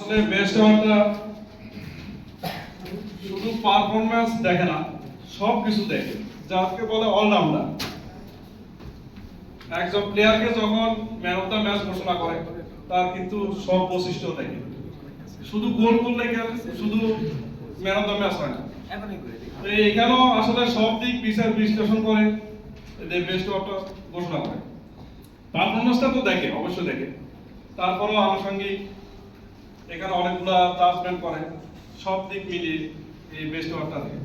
আসলে বেস্ট শুধু পারফরম্যান্স দেখে না সব কিছু দেখে যাকে বলে অলরাউন্ডার একজন প্লেয়ারকে যখন ম্যান অফ দ্য ম্যাচ ঘোষণা করে, তার কিন্তু সব বৈশিষ্ট্য দেখে। শুধু গোল করলে শুধু ম্যান অফ দ্য ম্যাচ হয় না। এখানেও আসলে সব দিক বিচার, বিশ্লেষণ করে এদের বেস্ট ওয়ানটা ঘোষণা করে। পারফরমেন্সটা তো দেখে, অবশ্যই দেখে। তারপরেও আনুষঙ্গিক এখানে অনেকগুলা জাজমেন্ট করে সব দিক মিলিয়ে এই বেস্ট ওয়ানটা দেখে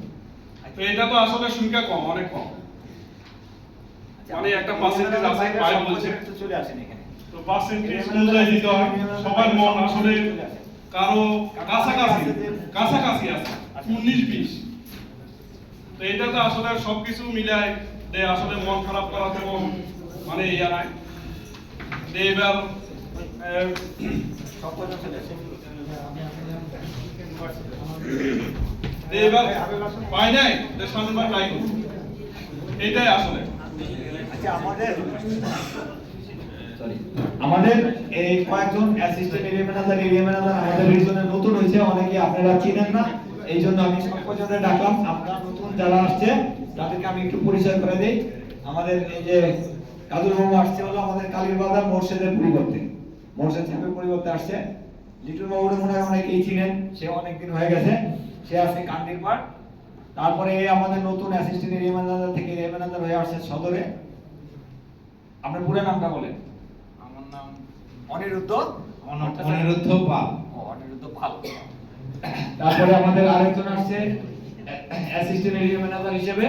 তো এটা তো আসলে সংখ্যা কম অনেক কম। মানে একটা percentage আছে, পাই বলছে। চলে আসেন এখানে। তো পার্সেন্টেজ অনুযায়ী দিতে হয় সবার মন আসলে কারও কাছাকাছি কাছাকাছি আছে উনিশ বিশ। তো এটা তো আসলে সবকিছু মিলায় যে আসলে মন খারাপ করা তো মানে ইয়া নাই। এবার সব কথা চলে আসেন? যে এবার পাই নাই যে সামনেবার ট্রাই এটাই আসলে। আচ্ছা আমাদের এই কয়েকজন assistant area manager area manager আমাদের রিজনে নতুন হয়েছে অনেকে আপনারা চিনেন না এই জন্য আমি সকলজনে ডাকলাম আপনারা নতুন যারা আসছে তাদেরকে আমি একটু পরিচয় করে দিই। আমাদের এই যে কাজুর বাবু আসছে হলো আমাদের কালীর বাজার মোর্শেদের পরিবর্তে। মোর্শেদ সাহেবের পরিবর্তে আসছে। লিটুর বাবুর মনে হয় অনেকেই চিনেন সে অনেকদিন হয়ে গেছে সে আছে কান্দির পাড়। তারপরে আমাদের নতুন অ্যাসিস্ট্যান্ট এরিয়া ম্যানেজার থেকে এরিয়া ম্যানেজার হয়ে আসছে সদরে। আপনার পুরো নামটা বলেন। আমার নাম অনিরুদ্ধ অনিরুদ্ধ পাল। অনিরুদ্ধ পাল। তারপরে আমাদের আরেকজন আসছে অ্যাসিস্ট্যান্ট এরিয়া ম্যানেজার হিসেবে।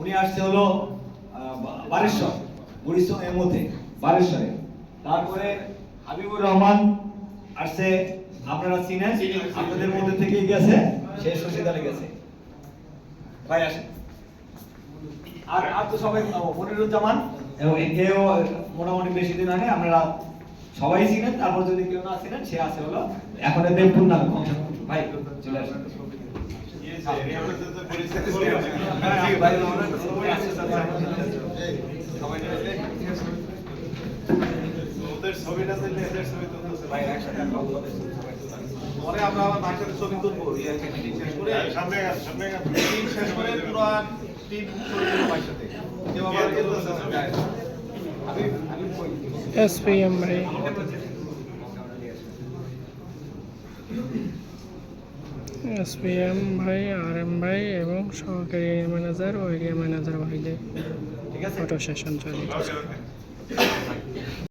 উনি আসছে হলো বারেশ্বর বরিশাল এমওতে বারেশ্বরে। তারপরে হাবিবুর রহমান আসছে আপনারা চিনেন আপনাদের মধ্যে থেকেই গেছে সে শশীদারে গেছে। ভাই আসেন। আর আর তো সবাই মনিরুজ্জামান এবং এও মোটামুটি বেশি দিন আগে আপনারা সবাই চিনেন তারপর যদি কেউ না চিনেন সে আছে হলো এখন দেবপুর নামে কংসার ভাই চলে আসেন। দিলে এদের ছবি তুলতেছে একসাথে। পরে আমরা আমার ভাইয়ের সাথে ছবি তুলবো মিটিং শেষ করে সামনে সামনে মিটিং শেষ করে পুরো টিম ছবি তুলবো ভাইয়ের সাথে কেউ আবার আমি আমি এসপিএম ভাই এসপিএম ভাই আর এম ভাই এবং সহকারী এরিয়া ম্যানেজার ও এরিয়া ম্যানেজার ভাইদের ফটো সেশন চলে